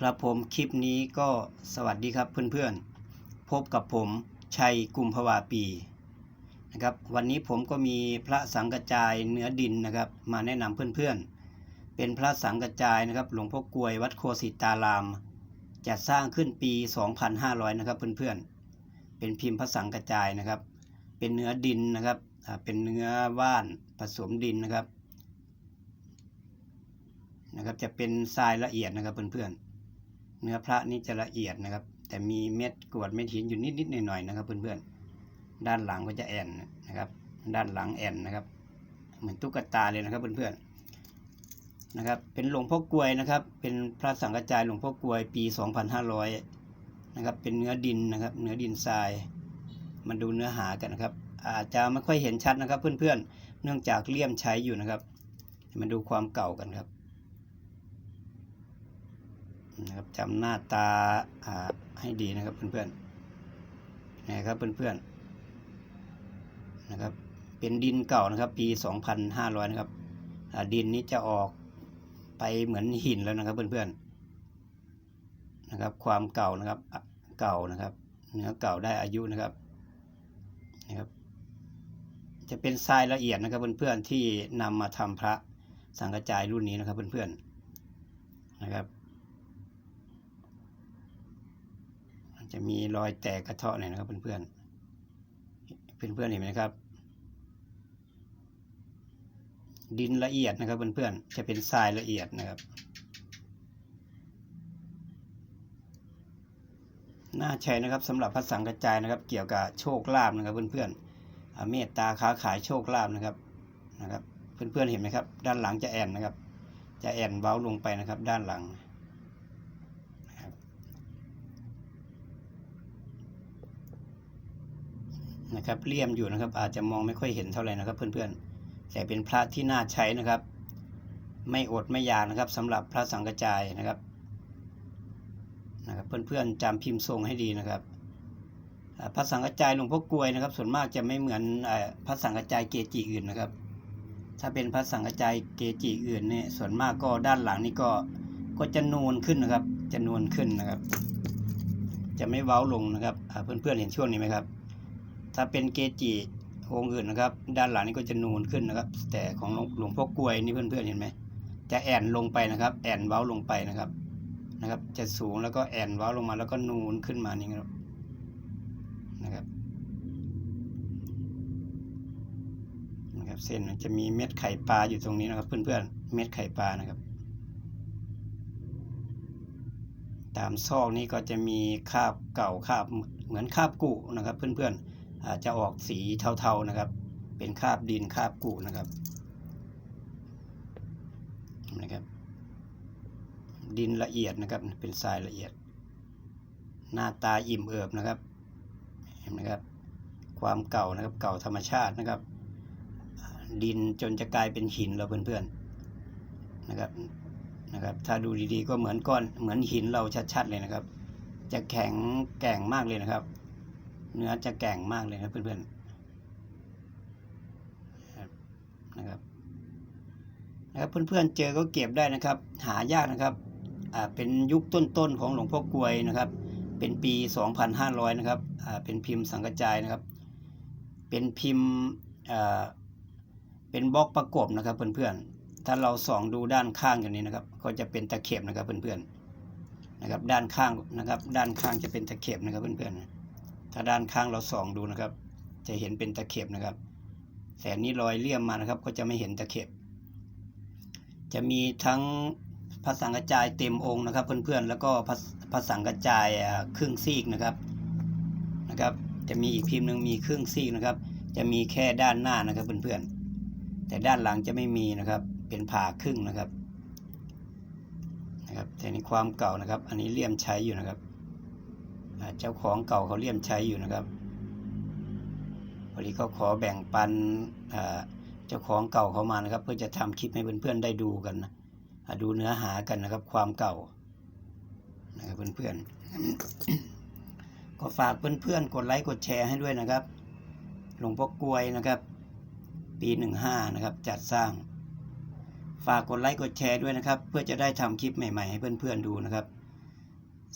ครับผมคลิปนี้ก็สวัสดีครับเพื่อนๆ พบกับผมชัยกุมภาวาปีนะครับวันนี้ผมก็มีพระสังกระจายเนื้อดินนะครับมาแนะนำเพื่อนๆ เป็นพระสังกระจายนะครับหลวงพ่อกลวยวัดโคสิตาราม จัดสร้างขึ้นปี 2500 นะครับเพื่อนๆ เป็นพิมพ์พระสังกระจายนะครับ เป็นเนื้อดินนะครับเป็นเนื้อว่านผสมดินนะครับนะครับจะเป็นทรายละเอียดนะครับเพื่อนๆ เนื้อพระนี่จะละเอียดนะครับ แต่มีเม็ดกรวดเม็ดหินอยู่นิดๆหน่อยๆนะครับเพื่อนๆ ด้านหลังก็จะแอนนะครับ ด้านหลังแอนนะครับ เหมือนตุ๊กตาเลยนะครับเพื่อนๆนะครับ เป็นหลวงพ่อกลวยนะครับ เป็นพระสังฆจายหลวงพ่อกลวยปี 2500 นะครับ เป็นเนื้อดินนะครับ เนื้อดินทราย มาดูเนื้อหากันนะครับ อาจจะไม่ค่อยเห็นชัดนะครับ เพื่อนๆ เนื่องจากเลี่ยมใช้อยู่นะครับ มาดูความเก่ากันครับ นะครับจำหน้าตาให้ดีนะครับเพื่อนๆนะครับเพื่อนๆนะครับเป็นดินเก่านะครับ ปี 2,500 นะครับดินนี้จะออกไปเหมือนหินแล้วนะครับเพื่อนๆนะครับ ความเก่านะครับเก่านะครับ เนื้อเก่าได้อายุนะครับนะครับ จะเป็นทรายละเอียดนะครับเพื่อนๆที่นำมาทำพระสังกระจายรุ่นนี้นะครับเพื่อนๆนะครับ จะมีรอยแตกกระเทาะหน่อยนะครับเพื่อนๆ เพื่อนๆเห็นไหมครับ ดินละเอียดนะครับเพื่อนๆ จะเป็นทรายละเอียดนะครับ น่าใช้นะครับสำหรับพระสังกระจายนะครับ เกี่ยวกับโชคลาภนะครับเพื่อนๆอ่าเมตตาค้าขายโชคลาภนะครับนะครับ เพื่อนๆเห็นไหมครับ ด้านหลังจะแอนนะครับ จะแอนเว้าลงไปนะครับ ด้านหลัง นะครับเลี่ยมอยู่นะครับ อาจจะมองไม่ค่อยเห็นเท่าไหร่นะครับ เพื่อนๆแต่เป็นพระที่น่าใช้นะครับ ไม่อดไม่อยากนะครับสำหรับพระสังกจายนะครับนะครับเพื่อนๆจำพิมพ์ทรงให้ดีนะครับพระสังกจายหลวงพ่อกลวยนะครับ ส่วนมากจะไม่เหมือนอ่าพระสังกจายเกจิอื่นนะครับ ถ้าเป็นพระสังกจายเกจิอื่นเนี่ยส่วนมากก็ด้านหลังนี่ก็ก็จะนูนขึ้นนะครับ จะนูนขึ้นนะครับ จะไม่เว้าลงนะครับเพื่อนๆเห็นช่วงนี้ไหมครับ ถ้าเป็นเกจิองค์อื่นนะครับ ด้านหลังนี่ก็จะนูนขึ้นนะครับ แต่ของหลวงพ่อกลวยนี่เพื่อนๆเห็นไหมจะแอนลงไปนะครับ แอนเว้าลงไปนะครับนะครับ จะสูงแล้วก็แอนเว้าลงมาแล้วก็นูนขึ้นมานี่ครับนะครับนะครับ เส้นมันจะมีเม็ดไข่ปลาอยู่ตรงนี้นะครับ เพื่อนๆเม็ดไข่ปลานะครับ ตามซอกนี้ก็จะมีคาบเก่าคาบเหมือนคาบกุนะครับ เพื่อนๆอา จจะออกสีเทาๆนะครับ เป็นคราบดินคราบกุนะครับนะครับ ดินละเอียดนะครับ เป็นทรายละเอียด หน้าตาอิ่มเอิบนะครับ เห็นไหมครับ ความเก่านะครับ เก่าธรรมชาตินะครับ ดินจนจะกลายเป็นหินแล้วเพื่อนๆนะครับนะครับ ถ้าดูดีๆก็เหมือนก้อนเหมือนหินเราชัดๆเลยนะครับ จะแข็งแกร่งมากเลยนะครับ เนื้อจะแก่งมากเลยนะเพื่อนๆนะครับนะครับเพื่อนๆเจอก็เก็บได้นะครับ หายากนะครับอ่าเป็นยุคต้นๆของหลวงพ่อกลวยนะครับ เป็นปี 2500 นะครับอ่าเป็นพิมพ์สังกจายนะครับ เป็นพิมพ์อ่าเป็นบล็อกประกบนะครับเพื่อนๆถ้าเราส่องดูด้านข้างอย่างนี้นะครับ ก็จะเป็นตะเข็บนะครับเพื่อนๆนะครับด้านข้างนะครับ ด้านข้างจะเป็นตะเข็บนะครับเพื่อนๆ ถ้าด้านข้างเราส่องดูนะครับ จะเห็นเป็นตะเข็บนะครับแต่นี้รอยเลี่ยมมานะครับ ก็จะไม่เห็นตะเข็บ จะมีทั้งพระสังกระจายเต็มองค์นะครับ เพื่อนๆแล้วก็พระพระสังกระจายครึ่งซีกนะครับนะครับ จะมีอีกพิมพ์หนึ่งมีครึ่งซีกนะครับ จะมีแค่ด้านหน้านะครับเพื่อนๆแต่ด้านหลังจะไม่มีนะครับ เป็นผ่าครึ่งนะครับนะครับแต่ในความเก่านะครับ อันนี้เลี่ยมใช้อยู่นะครับ เจ้าของเก่าเขาเลี่ยมใช้อยู่นะครับวันนี้เขาขอแบ่งปันเจ้าของเก่าเขามานะครับ เพื่อจะทำคลิปให้เพื่อนๆได้ดูกันนะดูเนื้อหากันนะครับ ความเก่านะครับเพื่อนๆก็ฝากเพื่อนๆกดไลค์กดแชร์ให้ด้วยนะครับหลวงพ่อกลวยนะครับ ปีหนึ่งห้านะครับ จัดสร้าง ฝากกดไลค์กดแชร์ด้วยนะครับ เพื่อจะได้ทำคลิปใหม่ ๆ ให้เพื่อนๆดูนะครับ